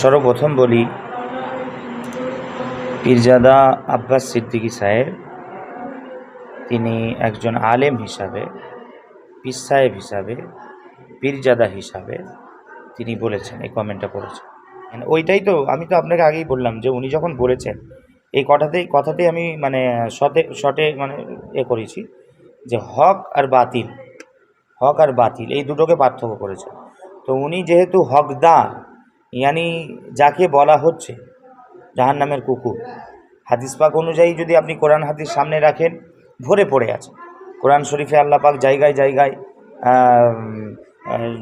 সর্বপ্রথম বলি, পীরজাদা আব্বাস সিদ্দিকী সাহেব, তিনি একজন আলেম হিসাবে, পীর সাহেব হিসাবে, পীরজাদা হিসাবে তিনি বলেছেন, এই কমেন্টটা করেছেন মানে ওইটাই তো, আমি তো আপনাকে আগেই বললাম যে উনি যখন বলেছেন, এই কথাতেই কথাতেই আমি মানে শটে শটে মানে এ করেছি যে হক আর বাতিল, হক আর বাতিল, এই দুটোকে পার্থক্য করেছে তো উনি যেহেতু হকদার ইয়ানি যাকে বলা হচ্ছে জাহান নামের কুকুর, হাদিস পাক অনুযায়ী যদি আপনি কোরআন হাদিস সামনে রাখেন, ভরে পড়ে আছে কোরআন শরীফে আল্লাহ পাক জায়গায় জায়গায়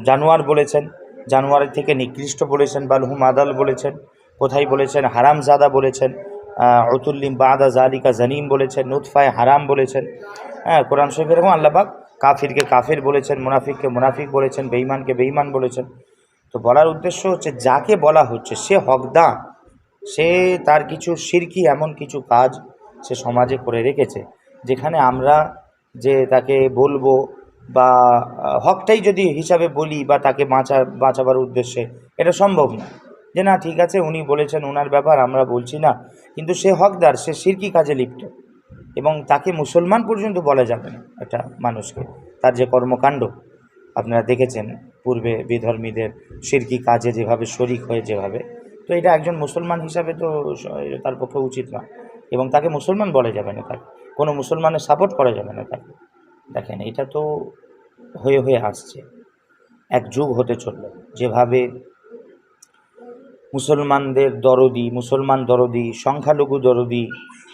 জানোয়ার বলেছেন জানোয়ারের থেকে নিকৃষ্ট বলেছেন, বালহুম আদাল বলেছেন, কোথায় বলেছেন হারাম জাদা বলেছেন অতুল্লিম বাদা জালিকা জানিম বলেছেন নুৎফায় হারাম বলেছেন। হ্যাঁ কোরআন শরীফ এরকম আল্লাহ পাক কাফিরকে কাফির বলেছেন, মুনাফিককে মুনাফিক বলেছেন, বেঈমানকে বেঈমান বলেছেন। তো বলার উদ্দেশ্য হচ্ছে, যাকে বলা হচ্ছে, সে হকদা সে তার কিছু সিরকি, এমন কিছু কাজ সে সমাজে করে রেখেছে, যেখানে আমরা যে তাকে বলব বা হকটাই যদি হিসাবে বলি বা তাকে বাঁচা, বাঁচাবার উদ্দেশ্যে, এটা সম্ভব না। যে না, ঠিক আছে, উনি বলেছেন ওনার ব্যাপার, আমরা বলছি না, কিন্তু সে হকদার, সে সিরকি কাজে লিপ্ত। এবং তাকে মুসলমান পর্যন্ত বলা যাবে না একটা মানুষকে, তার যে কর্মকাণ্ড। আপনারা দেখেছেন পূর্বে বিধর্মীদের সিরকি কাজে যেভাবে শরিক হয়ে যেভাবে। তো এটা একজন মুসলমান হিসাবে তো তার পক্ষে উচিত নয় এবং তাকে মুসলমান বলা যাবে না তাকে। কোনো মুসলমানের সাপোর্ট করা যাবে না তাকে। দেখেন, এটা তো হয়ে হয়ে আসছে। এক যুগ হতে চলল। যেভাবে মুসলমানদের দরদি, মুসলমান দরদি, সংখ্যালঘু দরদি,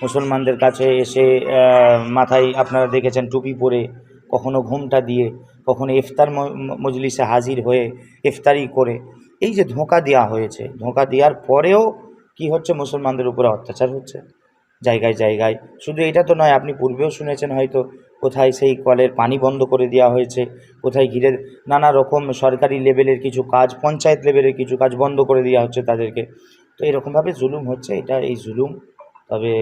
মুসলমানদের কাছে এসে মাথায় আপনারা দেখেছেন টুপি পরে কখনো ঘুমটা দিয়ে কখনো ইফতার মজলিসে হাজির হয়ে ইফতারি করে, এই যে ধোঁকা দেওয়া হয়েছে, ধোঁকা দেওয়ার পরেও কি হচ্ছে মুসলমানদের উপরে অত্যাচার হচ্ছে? জায়গায় জায়গায়। শুধু এটা তো নয়, আপনি পূর্বেও শুনেছেন হয়তো কোথায় সেই কলের পানি বন্ধ করে দেওয়া হয়েছে, কোথায় ঘিরে নানা রকম সরকারি লেভেলের কিছু কাজ, পঞ্চায়েত লেভেলের কিছু কাজ বন্ধ করে দেওয়া হচ্ছে তাদেরকে। তো এরকমভাবে জুলুম হচ্ছে, এটা এই জুলুম, তবে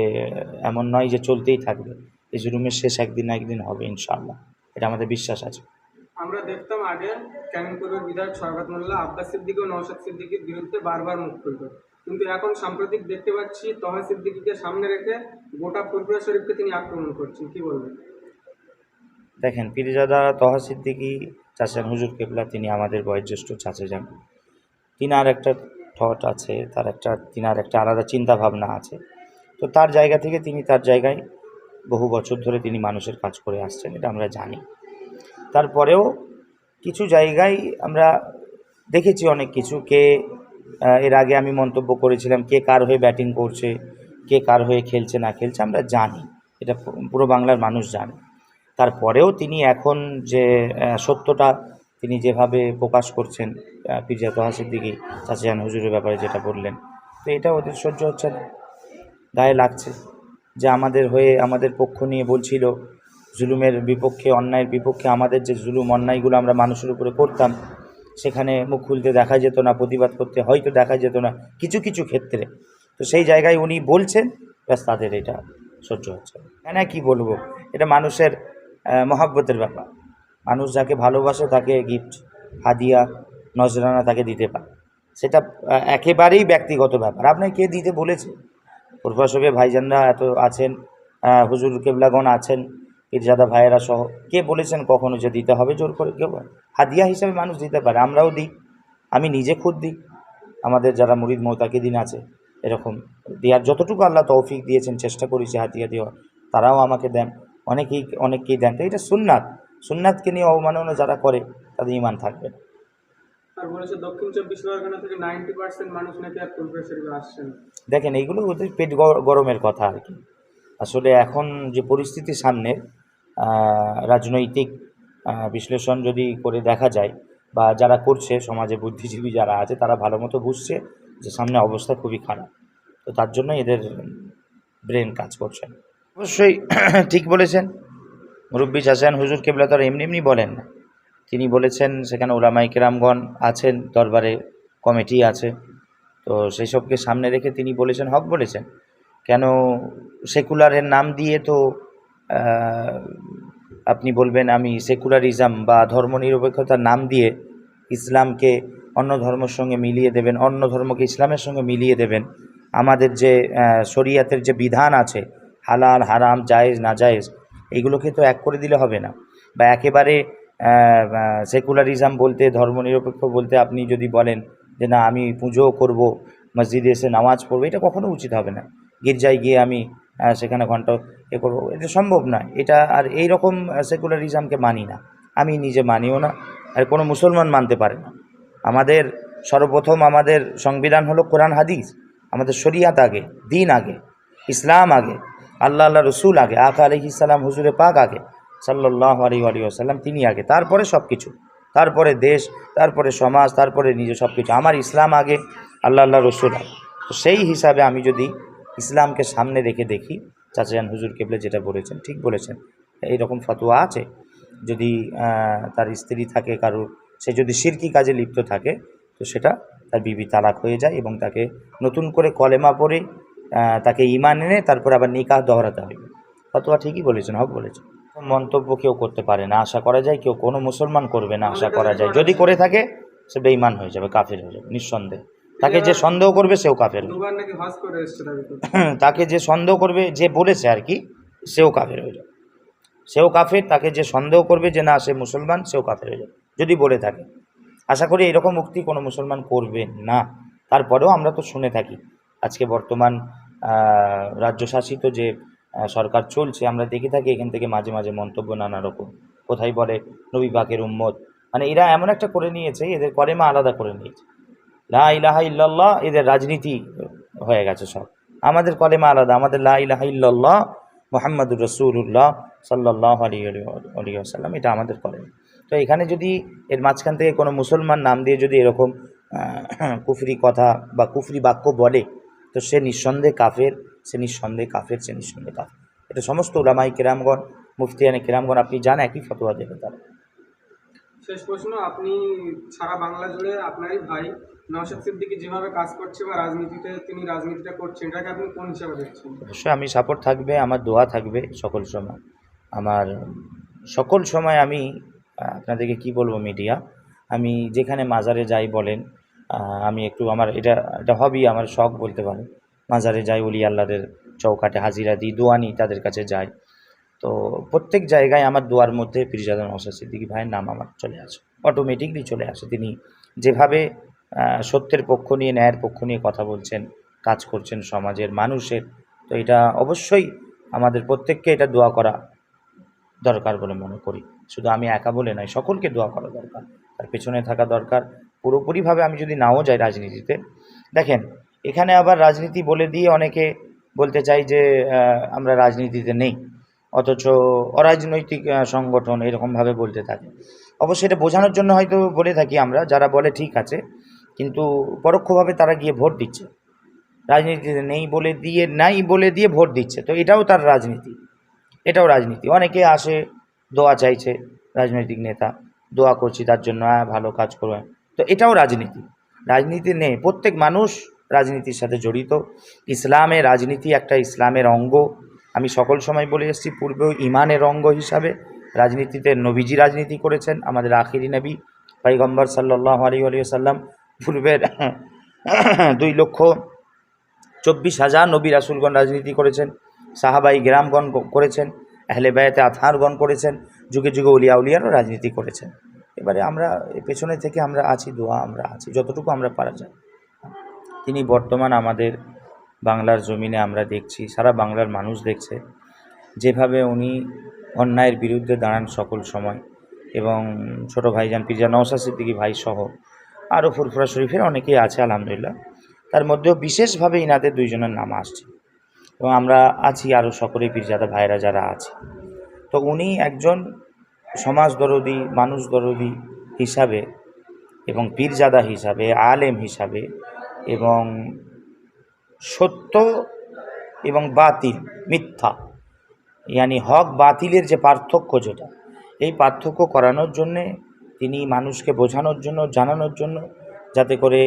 এমন নয় যে চলতেই থাকবে। এই জুলুমের শেষ একদিন না একদিন হবে, ইনশাআল্লাহ। এটা আমাদের বিশ্বাস আছে। আমরা দেখতাম আগে ক্যানিংপুরের বিধায়ক শরবত মোল্লা, আব্বাস সিদ্দিক ও নৌশাদ সিদ্দিকির বিরুদ্ধে বারবার মুখ খুলত। কিন্তু এখন সাম্প্রতিক দেখতে পাচ্ছি, তহা সিদ্দিকিকে সামনে রেখে গোটা ফুরফুরা শরীফকে তিনি আক্রমণ করছেন। কি বলবেন? দেখেন পীরজাদা তহা সিদ্দিকি চাচান হুজুর কেবলা, তিনি আমাদের বয়োজ্যেষ্ঠ চাচা যান। তিনার একটা থট আছে, তার একটা, তিনার একটা আলাদা চিন্তা ভাবনা আছে। তো তার জায়গা থেকে তিনি তার জায়গায় বহু বছর ধরে তিনি মানুষের কাজ করে আসছেন, এটা আমরা জানি। তারপরেও কিছু জায়গায় আমরা দেখেছি অনেক কিছু, কে এর আগে আমি মন্তব্য করেছিলাম, কে কার হয়ে ব্যাটিং করছে, কে কার হয়ে খেলছে, না খেলছে, আমরা জানি। এটা পুরো বাংলার মানুষ জানে। তারপরেও তিনি এখন যে সত্যটা তিনি যেভাবে প্রকাশ করছেন পিরজা তোহা দিকে চাচান হুজুরের ব্যাপারে যেটা বললেন, তো এটা ওদের সহ্য হচ্ছে গায়ে লাগছে যে আমাদের হয়ে আমাদের পক্ষ নিয়ে বলছিল জুলুমের বিপক্ষে, অন্যায়ের বিপক্ষে আমাদের যে জুলুম, অন্যায়গুলো আমরা মানুষের উপরে করতাম, সেখানে মুখ খুলতে দেখা যেত না, প্রতিবাদ করতে হয়তো দেখা যেত না, কিছু কিছু ক্ষেত্রে। তো সেই জায়গায় উনি বলছেন, ব্যাস তাদের এটা সহ্য হচ্ছে না। না কি বলব? এটা মানুষের মহাব্বতের ব্যাপার। মানুষ যাকে ভালোবাসে তাকে গিফট হাদিয়া, নজরানা তাকে দিতে পারে। সেটা একেবারেই ব্যক্তিগত ব্যাপার। আপনাকে কে দিতে বলেছে? পূর্বাসবে ভাইজানরা এত আছেন হুজুর কেবলাগণ আছেন পীরজাদা ভাইয়েরা সহ কে বলেছেন কখনো যে দিতে হবে জোর করে? কেউ হাদিয়া হিসাবে মানুষ দিতে পারে আমরাও দিই। আমি নিজে খুদ দিই। আমাদের যারা মুরিদ মোতাকিদিন আছে এরকম দেওয়ার যতটুকু আল্লাহ তৌফিক দিয়েছেন চেষ্টা করেছি হাতিয়া দেওয়া তারাও আমাকে দেন। অনেকেই অনেককেই দেন। তো এটা সুন্নাত। সুন্নাতকে নিয়ে অবমাননা যারা করে তাদের ইমান থাকবে না। দক্ষিণ চব্বিশ পরগনা থেকে নাইনটি পার্সেন্ট মানুষ নাকি আর আসছেন। দেখেন এইগুলো পেট গরমের কথা আর কি। আসলে এখন যে পরিস্থিতি সামনে রাজনৈতিক বিশ্লেষণ যদি করে দেখা যায় বা যারা করছে সমাজে বুদ্ধিজীবী যারা আছে তারা ভালো মতো বুঝছে যে সামনে অবস্থা খুবই খারাপ। তো তার জন্য এদের ব্রেন কাজ করছে। অবশ্যই ঠিক বলেছেন। মুরব্বী চাচান হুজুর কেবলা তো আর এমনি এমনি বলেন না। তিনি বলেছেন সেখানে ওলামাই কেরামগণ আছেন, দরবারে কমিটি আছে। তো সেই সবকে সামনে রেখে তিনি বলেছেন, হক বলেছেন। কেন সেকুলারের নাম দিয়ে তো আপনি বলবেন আমি সেকুলারিজম বা ধর্মনিরপেক্ষতার নাম দিয়ে ইসলামকে অন্য ধর্মের সঙ্গে মিলিয়ে দেবেন, অন্য ধর্মকে ইসলামের সঙ্গে মিলিয়ে দেবেন। আমাদের যে শরিয়াতের যে বিধান আছে, হালাল, হারাম, জায়েজ নাজায়েজ এইগুলোকে তো এক করে দিলে হবে না। বা একেবারে সেকুলারিজম বলতে, ধর্মনিরপেক্ষ বলতে আপনি যদি বলেন যে, না, আমি পুজো করব, মসজিদে এসে নামাজ পড়ব, এটা কখনো উচিত হবে না। গির্জায় গিয়ে আমি সেখানে ঘণ্টা এ করব। এটা সম্ভব নয় এটা আর এই রকম সেকুলারিজমকে মানি না। আমি নিজে মানিও না, আর কোনো মুসলমান মানতে পারে না। আমাদের সর্বপ্রথম আমাদের সংবিধান হলো কোরআন, হাদিস। আমাদের শরিয়াত আগে, দিন আগে, ইসলাম আগে, আল্লাহ আল্লাহ, রসুল আগে আকা আলহি ইসালাম হুজুরে পাক আগে সাল্লাহ আলী আলী আসাল্লাম তিনি আগে, তারপরে সব কিছু তারপরে দেশ, তারপরে সমাজ, তারপরে নিজে সব কিছু আমার ইসলাম আগে, আল্লাহ আল্লাহ, রসুল আগে। তো সেই হিসাবে আমি যদি ইসলামকে সামনে রেখে দেখি। চাচাজান হুজুর কেবলে যেটা বলেছেন, ঠিক বলেছেন। এইরকম ফতোয়া আছে। যদি তার স্ত্রী থাকে কারোর, সে যদি সিরকি কাজে লিপ্ত থাকে, তো সেটা তার বিবি তালাক হয়ে যায় এবং তাকে নতুন করে কলেমা পরে তাকে ইমান এনে তারপর আবার নিকাহ দহরাতে হবে ফতোয়া ঠিকই বলেছেন, হক বলেছেন। মন্তব্য কেউ করতে পারে না। আশা করা যায় কেউ কোনো মুসলমান করবে না, আশা করা যায়। যদি করে থাকে, সে বেঈমান হয়ে যাবে, কাফের হয়ে যাবে, নিঃসন্দেহে। তাকে যে সন্দেহ করবে সেও কাফের তাকে যে সন্দেহ করবে যে বলেছে আর কি সেও কাফের হয়ে যাবে। সেও কাফের তাকে যে সন্দেহ করবে যে না সে মুসলমান সেও কাফের হয়ে যাবে। যদি বলে থাকে। আশা করি এরকম উক্তি কোনো মুসলমান করবে না। তারপরেও আমরা তো শুনে থাকি। আজকে বর্তমান রাজ্যশাসিত যে সরকার চলছে আমরা দেখে থাকি এখান থেকে মাঝে মাঝে মন্তব্য নানা রকম। কোথায় বলে নবী পাকের উম্মত? মানে এরা এমন একটা করে নিয়েছে এদের কলেমা আলাদা করে নিয়েছে। লা ইল্লাল্লাহ, এদের রাজনীতি হয়ে গেছে সব। আমাদের কলেমা আলাদা, আমাদের লা ইল্লাল্লাহ মোহাম্মদুর রসুল্লাহ সাল্লাহ আলী আলী আসাল্লাম এটা আমাদের কলেমা। তো এখানে যদি এর মাঝখান থেকে কোনো মুসলমান নাম দিয়ে যদি এরকম কুফরি কথা বা কুফরি বাক্য বলে, তো সে নিঃসন্দেহে কাফের, সে নিঃসন্দেহে কাফের, সে নিঃসন্দেহে কাফের। এটা সমস্ত ওলামাই কেরামগণ, মুফতিয়ানে কেরামগণ, আপনি জান একই ফতোয়া দেবে তারা। শেষ প্রশ্ন, আপনি সারা বাংলা জুড়ে আপনারই ভাই অবশ্যই আমি সাপোর্ট থাকবে, আমার দোয়া থাকবে সকল সময়। আমার সকল সময় আমি আপনাদেরকে কি বলব মিডিয়া আমি যেখানে মাজারে যাই বলেন আমি একটু আমার এটা এটা হবি আমার শখ বলতে পারেন। মাজারে যাই ওলি আল্লাহদের চৌকাটে হাজিরা দিই, দোয়া নিই, তাদের কাছে যাই। তো প্রত্যেক জায়গায় আমার দোয়ার মধ্যে পিরিজাদন নওশাদ সিদ্দিকী ভাইয়ের নাম আমার চলে আসে অটোমেটিকলি চলে আসে। তিনি যেভাবে সত্যের পক্ষ নিয়ে, ন্যায়ের পক্ষ নিয়ে কথা বলছেন, কাজ করছেন সমাজের মানুষের। তো এটা অবশ্যই আমাদের প্রত্যেককে এটা দোয়া করা দরকার বলে মনে করি। শুধু আমি একা বলে নয়, সকলকে দোয়া করা দরকার। তার পেছনে থাকা দরকার। পুরোপুরিভাবে আমি যদি নাও যাই রাজনীতিতে, দেখেন, এখানে আবার রাজনীতি বলে দিয়ে অনেকে বলতে চাই যে আমরা রাজনীতিতে নেই। অথচ অরাজনৈতিক সংগঠন এরকমভাবে বলতে থাকে। অবশ্যই এটা বোঝানোর জন্য হয়তো বলে থাকি আমরা, যারা বলে ঠিক আছে কিন্তু পরোক্ষভাবে তারা গিয়ে ভোট দিচ্ছে। রাজনীতিতে নেই বলে দিয়ে, নাই বলে দিয়ে ভোট দিচ্ছে। তো এটাও তার রাজনীতি। এটাও রাজনীতি। অনেকে আসে, দোয়া চাইছে রাজনৈতিক নেতা, দোয়া করছি তার জন্য হ্যাঁ ভালো কাজ করবে তো এটাও রাজনীতি। রাজনীতি নেই। প্রত্যেক মানুষ রাজনীতির সাথে জড়িত। ইসলামে রাজনীতি একটা ইসলামের অঙ্গ। আমি সকল সময় বলে এসেছি, পূর্বেও ইমানের অঙ্গ হিসাবে রাজনীতিতে নবীজি রাজনীতি করেছেন। আমাদের আখিরি নবী পাইগম্বর সাল্লাহ আলী আলী সাল্লাম পূর্বের দুই লক্ষ চব্বিশ হাজার নবী রাসুলগণ রাজনীতি করেছেন, সাহাবাই গ্রামগণ করেছেন, আহলে বায়াতে আথারগণ করেছেন, যুগে যুগে উলিয়া উলিয়ারও রাজনীতি করেছেন। এবারে আমরা পেছনে থেকে আমরা আছি, দোয়া আমরা আছি, যতটুকু আমরা পারা যায়। তিনি বর্তমান আমাদের বাংলার জমিনে আমরা দেখছি, সারা বাংলার মানুষ দেখছে, যেভাবে উনি অন্যায়ের বিরুদ্ধে দাঁড়ান সকল সময় এবং ছোট ভাইজান পিজা নওসা সিদ্দিকী ভাই সহ আরও ফুরফুরা শরীফের অনেকেই আছে, আলহামদুলিল্লাহ। তার মধ্যেও বিশেষভাবে ইনাদের দুইজনের নাম আসছে। এবং আমরা আছি আরও সকলে পীরজাদা ভাইরা যারা আছে। তো উনি একজন সমাজ দরদি, মানুষ দরদি হিসাবে এবং পীরজাদা হিসাবে, আলেম হিসাবে এবং সত্য এবং বাতিল, মিথ্যা। ইয়ানি হক বাতিলের যে পার্থক্য যেটা, এই পার্থক্য করানোর জন্যে তিনি মানুষকে বোঝানোর জন্য, জানানোর জন্য যাতে করে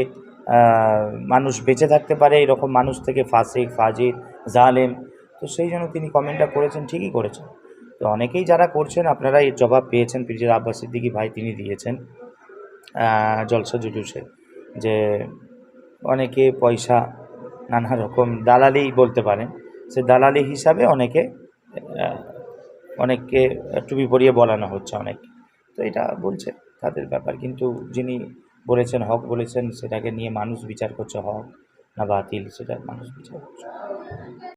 মানুষ বেঁচে থাকতে পারে। এরকম মানুষ থেকে ফাসিক ফাজির জালেম। তো সেই জন্য তিনি কমেন্টটা করেছেন, ঠিকই করেছেন। তো অনেকেই যারা করছেন, আপনারা এর জবাব পেয়েছেন পিরজাদ আব্বাস সিদ্দিকী ভাই, তিনি দিয়েছেন। জলসা জুলুসে যে অনেকে পয়সা নানা রকম দালালি বলতে পারেন। সে দালালি হিসাবে অনেকে অনেককে টুপি পরিয়ে বলানো হচ্ছে অনেক। তো এটা বলছে। তাদের ব্যাপার। কিন্তু যিনি বলেছেন, হক বলেছেন, সেটাকে নিয়ে মানুষ বিচার করছে, হক না বাতিল, সেটা মানুষ বিচার করছে।